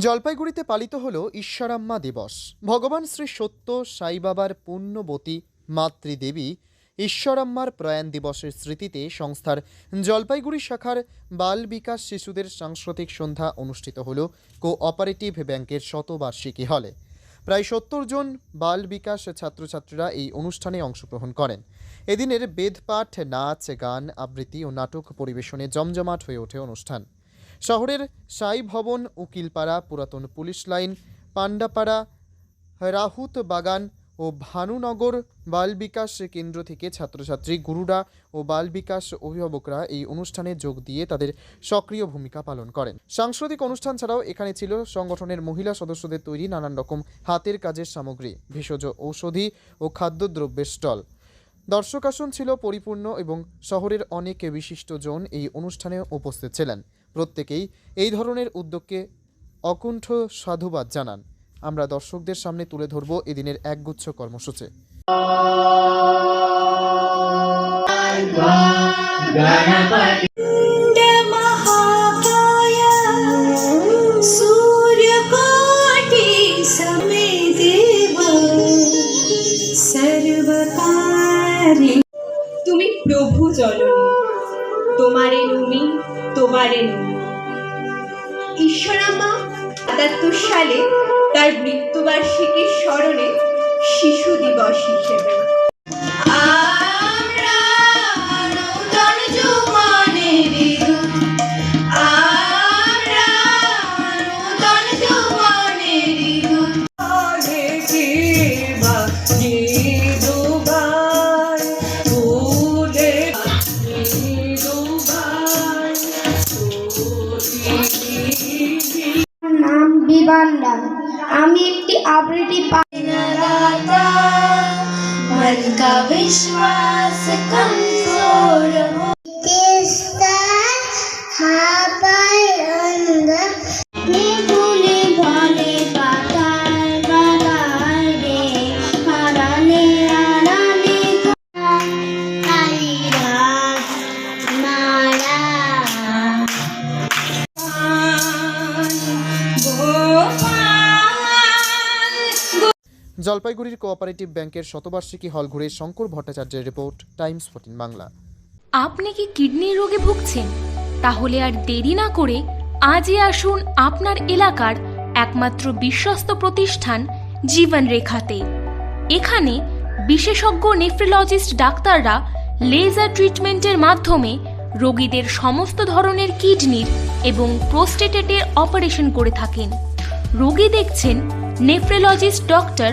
জলপাইগুড়িতে পালিত হল ঈশ্বরাম্মা দিবস। ভগবান শ্রী সত্য সাই বাবার পুণ্যবতী মাতৃদেবী ঈশ্বরাম্মার প্রয়াণ দিবসের স্মৃতিতে সংস্থার জলপাইগুড়ি শাখার বাল বিকাশ শিশুদের সাংস্কৃতিক সন্ধ্যা অনুষ্ঠিত হল কোঅপারেটিভ ব্যাংকের শতবার্ষিকী হলে। প্রায় সত্তর জন বাল বিকাশ ছাত্রছাত্রীরা এই অনুষ্ঠানে অংশগ্রহণ করেন। এদিনের বেদপাঠ, নাচ, গান, আবৃত্তি ও নাটক পরিবেশনে জমজমাট হয়ে ওঠে অনুষ্ঠান। শহরের সাই ভবন, উকিলপাড়া, পুরাতন পুলিশ লাইন পান্ডাপাড়া রাহুত বাগান ও ভানুনগর বাল বিকাশ কেন্দ্র থেকে ছাত্রছাত্রী, গুরুরা ও বাল বিকাশ অভিভাবকরা এই অনুষ্ঠানে যোগ দিয়ে তাদের সক্রিয় ভূমিকা পালন করেন। সাংস্কৃতিক অনুষ্ঠান ছাড়াও এখানে ছিল সংগঠনের মহিলা সদস্যদের তৈরি নানান রকম হাতের কাজের সামগ্রী, ভেষজ ঔষধি ও খাদ্যদ্রব্যের স্টল। দর্শক আসন ছিল পরিপূর্ণ এবং শহরের অনেক বিশিষ্টজন এই অনুষ্ঠানে উপস্থিত ছিলেন। প্রত্যেকেই এই ধরনের উদ্যোগকে অকুণ্ঠ সাধুবাদ জানান। আমরা দর্শকদের সামনে তুলে ধরব এদিনের একগুচ্ছ কর্মসূচি। নুমি ঈশ্বরামা সালে তার মৃত্যুবার্ষিকীর স্মরণে শিশু দিবস হিসেবে আমি একটি আবৃত্তি राता मन का विश्वास कमजोर हो किसका हापाय अंदर জলপাইগুড়ির কোঅপারেটিভ ব্যাংকের শতবার্ষিকী হল ঘুরে শঙ্কর ভট্টাচার্যের রিপোর্ট, টাইমস ফোর্টিন বাংলা। আপনি কি কিডনির রোগে ভুগছেন? তাহলে আর দেরি না করে আজই আসুন আপনার এলাকার একমাত্র বিশ্বস্ত প্রতিষ্ঠান জীবন রেখাতে এখানে বিশেষজ্ঞ নেফ্রোলজিস্ট ডাক্তাররা লেজার ট্রিটমেন্টের মাধ্যমে রোগীদের সমস্ত ধরনের কিডনির এবং প্রোস্টেটেটের অপারেশন করে থাকেন। রোগী দেখছেন nephrologist doctor